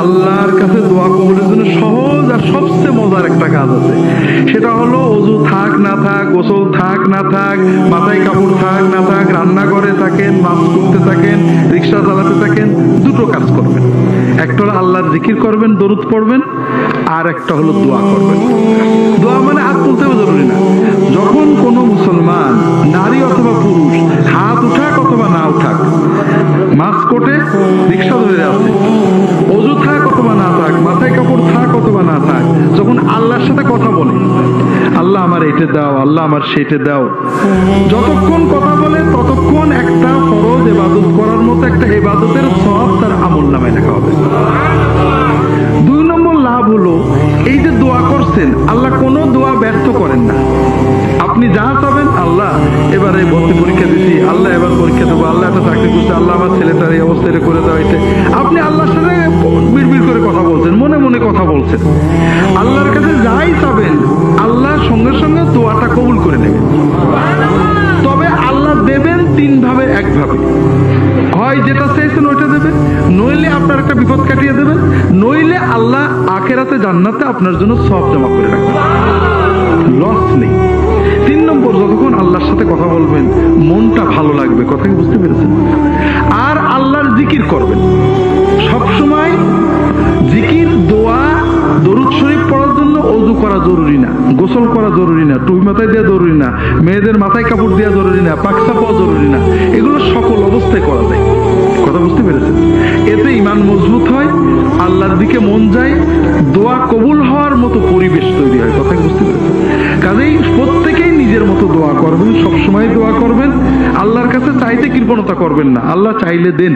আল্লাহর কাছে দোয়া কবুলের জন্য সহজ আর সবচেয়ে মজার একটা কাজ আছে। সেটা হলো অজু থাক না থাক, গোসল থাক না থাক, মাথায় কাপড় থাক না থাক, রান্না করে থাকেন মাছ করতে থাকেন, রিক্সা চালাতে থাকেন, দুটো কাজ করবেন। একটা হলো আল্লাহর জিকির করবেন, দরুদ পড়বেন, আর একটা হলো দোয়া করবেন। দোয়া মানে হাত তুলতে জরুরি না। যখন কোনো মুসলমান, নারী অথবা পুরুষ, হাত উঠাক অথবা না উঠাক মাছ কোটে রিক্সা ধরে আছে অজু থাক অথবা না থাক মাথায় কাপড় থাক অথবা না থাক যখন আল্লাহর সাথে কথা বলে আল্লাহ আমার এটা দাও, আল্লাহ আমার সেটা দাও। যতক্ষণ কথা বলে ততক্ষণ একটা ফরজ এবাদত করার মতো একটা এবাদতের সব তার আমল নামায় লেখা হবে। দুই নম্বর লাভ হলো, এই যে দোয়া করছেন, আল্লাহ কোনো দোয়া ব্যর্থ করেন না। আপনি যা চাবেন আল্লাহ, এবারে ভর্তি পরীক্ষা দিচ্ছি আল্লাহ এবার পরীক্ষা দেবো, আল্লাহ একটা চাকরি করছে, আল্লাহ আমার ছেলেটার এই অবস্থা করে দেওয়া আপনি আল্লাহর সাথে বিড়বিড় করে কথা বলছেন, মনে মনে কথা বলছেন। করে নেবেন তবে আল্লাহ দেবেন তিন ভাবে, এক ভাবে। হয় যেটা চাইছেন ওইটা দেবেন, নইলে আপনার একটা বিপদ কাটিয়ে দেবেন, নইলে আল্লাহ আখেরাতে, জান্নাতে আপনার জন্য সব জমা করে রাখবেন। লস নেই। তিন নম্বর, যতক্ষণ আল্লাহর সাথে কথা বলবেন, মনটা ভালো লাগবে। কথা কি বুঝতে পেরেছেন? আর আল্লাহর জিকির করবেন। সব না গোসল করা জরুরি না টুই মাথায় দেওয়া জরুরি না, মেয়েদের মাথায় কাপড় দেওয়া জরুরি না পাকসা পাওয়া জরুরি না, এগুলো সকল অবস্থায় করা যায়। কথা বুঝতে পেরেছেন? এতে ইমান মজবুত হয়, আল্লাহর দিকে মন যায়, দোয়া কবুল হওয়ার মতো পরিবেশ তৈরি হয় কথা বুঝতে পেরেছেন? কাজেই প্রত্যেকেই নিজের মতো দোয়া করবেন, সবসময় দোয়া করবেন, আল্লাহর কাছে চাইতে কৃপণতা করবেন না, আল্লাহ চাইলে দেন।